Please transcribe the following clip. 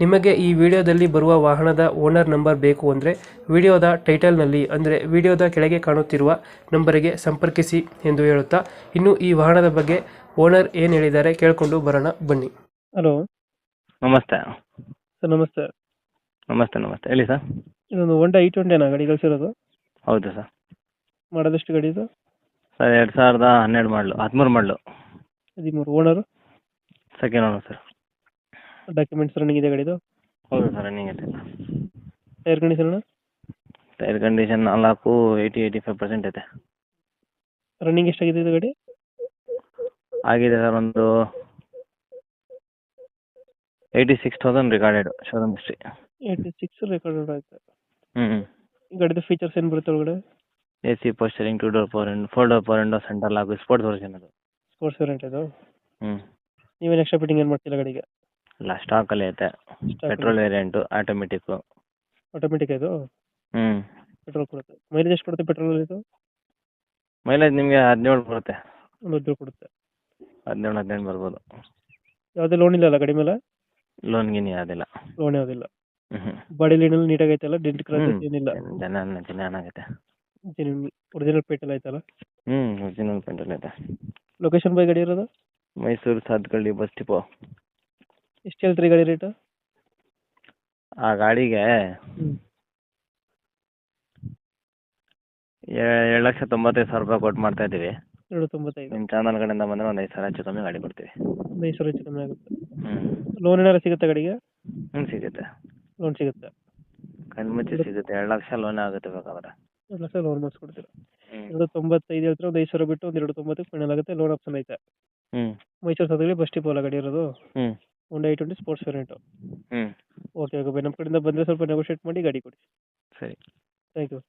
ನಿಮಗೆ ಈ ವಿಡಿಯೋದಲ್ಲಿ ಬರುವ ವಾಹನದ ಓನರ್ ನಂಬರ್ ಬೇಕು ಅಂದರೆ ವಿಡಿಯೋದ ಟೈಟಲ್ನಲ್ಲಿ ಅಂದರೆ ವಿಡಿಯೋದ ಕೆಳಗೆ ಕಾಣುತ್ತಿರುವ ನಂಬರಿಗೆ ಸಂಪರ್ಕಿಸಿ ಎಂದು ಹೇಳುತ್ತಾ ಇನ್ನು ಈ ವಾಹನದ ಬಗ್ಗೆ ಓನರ್ ಏನು ಹೇಳಿದ್ದಾರೆ ಕೇಳಿಕೊಂಡು ಬರೋಣ ಬನ್ನಿ. ಹಲೋ. ನಮಸ್ತೆ. ಸರ್ ನಮಸ್ತೆ. ನಮಸ್ತೆ ನಮಸ್ತೆ. ಹೇಳಿ ಸರ್. ಇದೊಂದು ಒಂಡ ಐ ಟ್ವೆಂಟಿನಾ ಗಾಡಿ ಕಳಿಸಿರೋದು? ಹೌದು ಸರ್. ಮಾಡೋದಷ್ಟು ಗಾಡಿ ಇದು? ಸರ್ ಎರಡು ಸಾವಿರದ ಹನ್ನೆರಡು ಮಾಡಲು ಹದಿಮೂರು ಮಾಡಲು. ಹದಿಮೂರು. Owner? Second owner sir documents running ಇದೆ ಗಾಡಿದು? ಹೌದು ಸರ್ ರನ್ನಿಂಗ್ ಇದೆ. ಟೈರ್ ಕಂಡೀಷನ್ ಟೈರ್ ಕಂಡೀಷನ್ ನಾಲ್ಕು ಏಯ್ಟಿ ಏಯ್ಟಿ ಫೈವ್ ಪರ್ಸೆಂಟ್ ಐತೆ ರನ್ನಿಂಗ್ ಎಷ್ಟಾಗಿದೆ ಇದು ಗಾಡಿ? ಆಗಿದೆ ಸರ್ ಒಂದು eighty six thousand recorded showroom history eighty six record ಆಯ್ತು ಹ್ಞೂ ಗಾಡಿದು ಫೀಚರ್ಸ್ ಏನು ಬರುತ್ತೆ ಒಳಗಡೆ? A C power steering two door four and four door four and centre lock sports version ಅದು. ಸ್ಪೋರ್ಟ್ಸ್ ವೇರಿಯಂಟ್ ಇದು? ಹ್ಞೂ ನೀವೇನು ಎಕ್ಸ್ಟ್ರಾ ಫಿಟ್ಟಿಂಗ್ ಏನು ಮಾಡ್ತಿಲ್ಲ ಗಾಡಿಗೆ? ಇಲ್ಲ ಸ್ಟಾಕಲ್ಲಿ ಐತೆ. ಪೆಟ್ರೋಲ್ ವೇರಿಯಂಟು ಆಟೋಮೆಟಿಕ್ಕು ಆಟೋಮೆಟಿಕ್ ಇದು? ಹ್ಮ್. ಪೆಟ್ರೋಲ್ ಕೊಡುತ್ತೆ. ಮೈಲೇಜ್ ಎಷ್ಟು ಕೊಡುತ್ತೆ ಪೆಟ್ರೋಲ್ ಇದು? ಮೈಲೇಜ್ ನಿಮಗೆ ಹದಿನೇಳು ಬರುತ್ತೆ ಹದಿನೇಳು ಕೊಡುತ್ತೆ. ಹದಿನೇಳು ಹದಿನೆಂಟು ಬರ್ಬೋದು. ಯಾವುದೇ ಲೋನ್ ಇಲ್ಲ ಅಲ್ಲ ಗಾಡಿ ಮೇಲೆ? ಲೋನ್ ಗಿನ್ ಯಾವುದಿಲ್ಲ. ಲೋನ್ ಯಾವುದಿಲ್ಲ. ಹ್ಞೂ ಬಾಡಿ ಲೈನಲ್ಲಿ ನೀಟಾಗಿ ಐತಲ್ಲ ಡೆಂಟ್ ಹ್ಮ್. ಏನಿಲ್ಲ. ಜನ ಚೆನ್ನಾಗೈತೆ ಒರಿಜಿನಲ್ ಪೇಟೆಲ್ಲ ಐತಲ್ಲ? ಹ್ಞೂ ಒರಿಜಿನಲ್ ಪೆಂಟಲ್ ಐತೆ. ಲೊಕೇಶನ್ ಬೈ ಗಾಡಿ ಇರೋದು? Mysuru Sathagalli bus depot. ಎಷ್ಟು ಹೇಳ್ತೀರಿ ಗಾಡಿ ರೇಟ್? ಆ ಗಾಡಿಗೆ ಏಳು ಲಕ್ಷ ತೊಂಬತ್ತೈದು ಸಾವಿರ ರೂಪಾಯಿ ಕೊಟ್ಟು ಮಾಡ್ತಾ ಇದ್ದೀವಿ. ಎರಡು ತೊಂಬತ್ತೈದು. ನಿಮ್ಮ ಚಾನಲ್ ಕಡೆಯಿಂದ ಬಂದರೆ ಒಂದು ಐದು ಸಾವಿರ ಹೆಚ್ಚು ಕಮ್ಮಿ ಗಾಡಿ ಕೊಡ್ತೀವಿ. ಒಂದು ಐದು ಸಾವಿರ ಹೆಚ್ಚು ಕಮ್ಮಿ ಆಗುತ್ತೆ. ಹ್ಞೂ ಲೋನ್ ಏನಾರು ಸಿಗುತ್ತೆ ಗಾಡಿಗೆ? ಹ್ಞೂ ಸಿಗುತ್ತೆ. ಲೋನ್ ಸಿಗುತ್ತೆ? ಕಣ್ಮುಚ್ಚಿ ಸಿಗುತ್ತೆ. ಎರಡು ಲಕ್ಷ ಲೋನ್ ಆಗುತ್ತೆ ಬೇಕಾದ್ರೆ. ಎರಡು ಲಕ್ಷ ಲೋನ್ ಮಾಡಿಸ್ಕೊಡ್ತೀರಾ? ಎರಡು ತೊಂಬತ್ತೈದು ಹೇಳ್ತಾರೆ ಒಂದು ಐದು ಸಾವಿರ ಬಿಟ್ಟು ಒಂದು ಎರಡು ತೊಂಬತ್ತಕ್ಕೆ ಫೈನಲ್ ಆಗುತ್ತೆ ಲೋನ್ ಆಪ್ಷನ್ ಐತೆ. ಹ್ಞೂ ಮೈಸೂರು ಸದಗಲಿ ಬಸ್ ಡಿಪೋ ಅಲ್ಲ ಗಾಡಿ ಇರೋದು. ಹ್ಞೂ ಒಂದು ಐ ಟ್ವೆಂಟಿ ಸ್ಪೋರ್ಟ್ಸ್ ವೇರಿಯಂಟು ಹ್ಞೂ ಓಕೆ ಓಕೆ ನಮ್ಮ ಕಡೆಯಿಂದ ಬಂದರೆ ಸ್ವಲ್ಪ ನೆಗೋಷಿಯೇಟ್ ಮಾಡಿ ಗಾಡಿ ಕೊಡಿ. ಸರಿ. Thank you